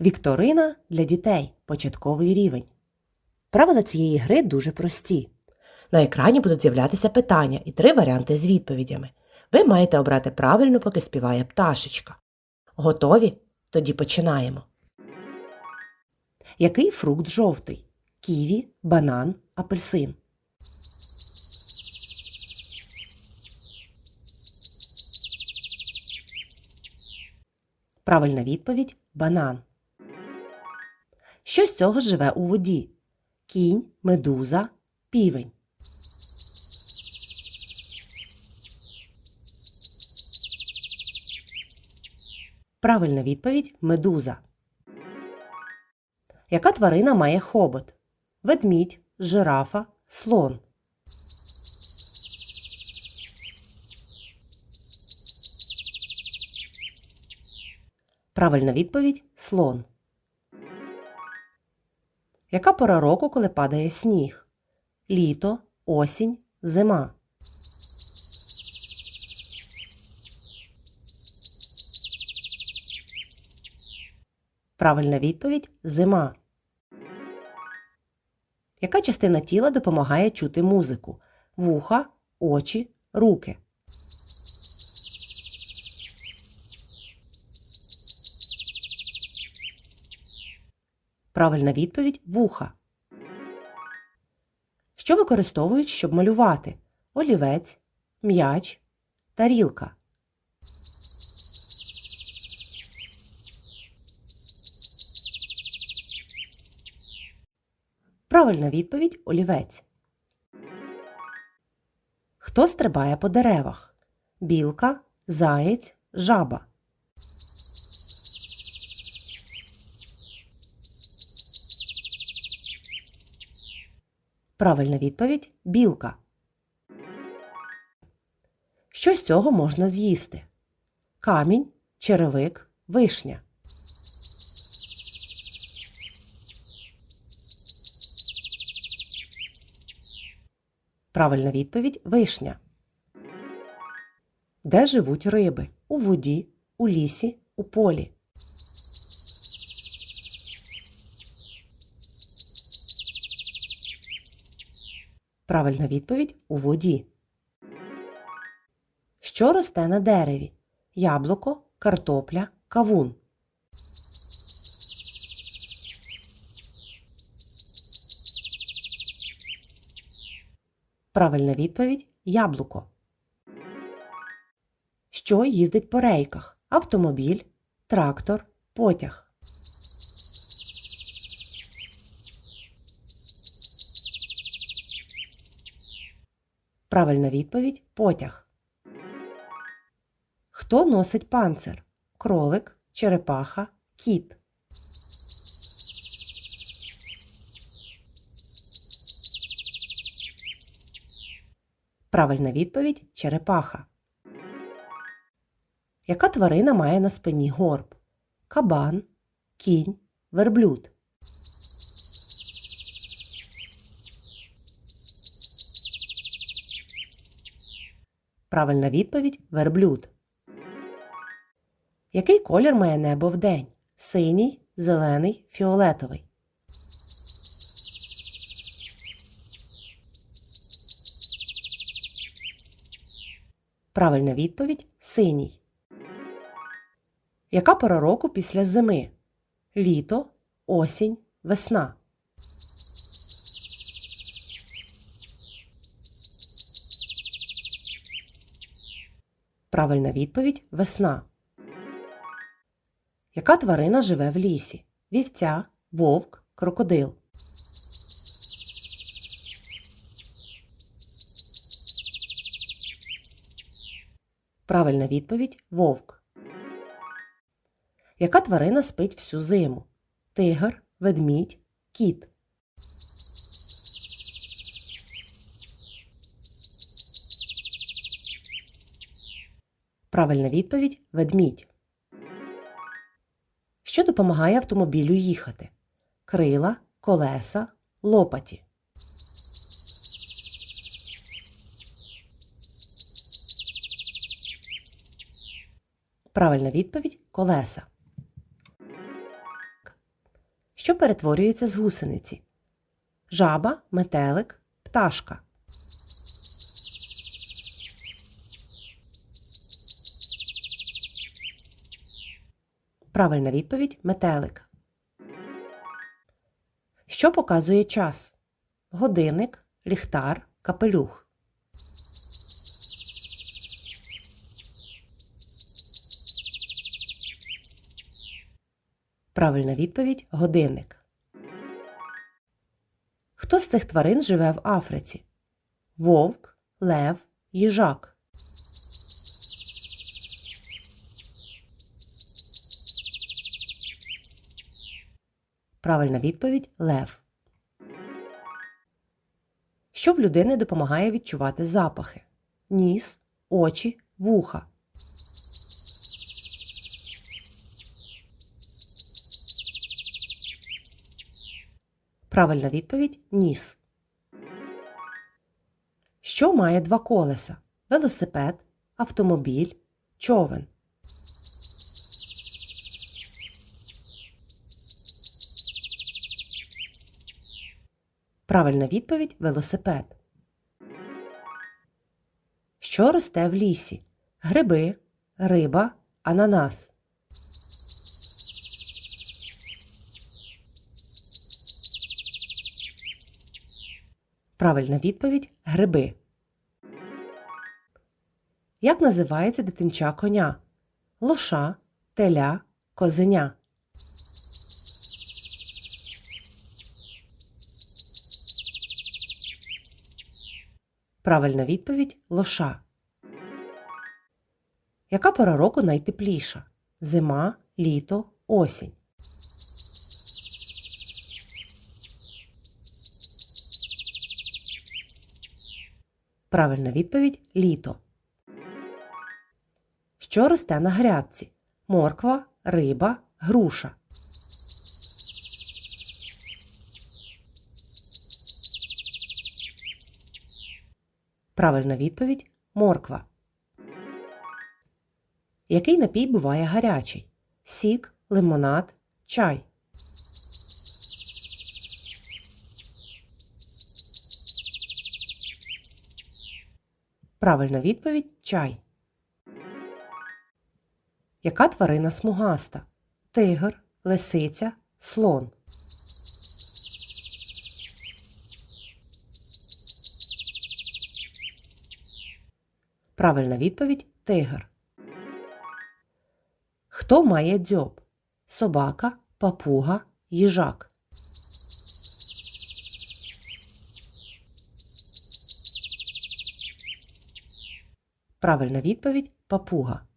Вікторина для дітей. Початковий рівень. Правила цієї гри дуже прості. На екрані будуть з'являтися питання і три варіанти з відповідями. Ви маєте обрати правильно, поки співає пташечка. Готові? Тоді починаємо. Який фрукт жовтий? Ківі, банан, апельсин. Правильна відповідь банан. Що з цього живе у воді? Кінь, медуза, півень. Правильна відповідь медуза. Яка тварина має хобот? Ведмідь, жирафа, слон. Правильна відповідь слон. Яка пора року, коли падає сніг? Літо, осінь, зима. Правильна відповідь зима. Яка частина тіла допомагає чути музику? Вуха, очі, руки. Правильна відповідь вуха. Що використовують, щоб малювати? Олівець, м'яч, тарілка. Правильна відповідь олівець. Хто стрибає по деревах? Білка, заєць, жаба. Правильна відповідь білка. Що з цього можна з'їсти? Камінь, черевик, вишня. Правильна відповідь вишня. Де живуть риби? У воді, у лісі, у полі. Правильна відповідь у воді. Що росте на дереві? Яблуко, картопля, кавун. Правильна відповідь яблуко. Що їздить по рейках? Автомобіль, трактор, потяг. Правильна відповідь потяг. Хто носить панцир? Кролик, черепаха, кіт. Правильна відповідь черепаха. Яка тварина має на спині горб? Кабан, кінь, верблюд. Правильна відповідь верблюд. Який колір має небо вдень? Синій, зелений, фіолетовий. Правильна відповідь синій. Яка пора року після зими? Літо, осінь, весна. Правильна відповідь весна. Яка тварина живе в лісі? Вівця, вовк, крокодил. Правильна відповідь вовк. Яка тварина спить всю зиму? Тигр, ведмідь, кіт. Правильна відповідь ведмідь. Що допомагає автомобілю їхати? Крила, колеса, лопаті. Правильна відповідь колеса. Що перетворюється з гусениці? Жаба, метелик, пташка. Правильна відповідь метелик. Що показує час? Годинник, ліхтар, капелюх. Правильна відповідь годинник. Хто з цих тварин живе в Африці? Вовк, лев, їжак. Правильна відповідь лев. Що в людини допомагає відчувати запахи? Ніс, очі, вуха. Правильна відповідь ніс. Що має два колеса? Велосипед, автомобіль, човен. Правильна відповідь велосипед. Що росте в лісі? Гриби, риба, ананас. Правильна відповідь гриби. Як називається дитинча коня? Лоша, теля, козеня. Правильна відповідь лоша. Яка пора року найтепліша? Зима, літо, осінь. Правильна відповідь літо. Що росте на грядці? Морква, риба, груша. Правильна відповідь морква. Який напій буває гарячий? Сік, лимонад, чай. Правильна відповідь чай. Яка тварина смугаста? Тигр, лисиця, слон. Правильна відповідь тигр. Хто має дзьоб? Собака, папуга, їжак. Правильна відповідь папуга.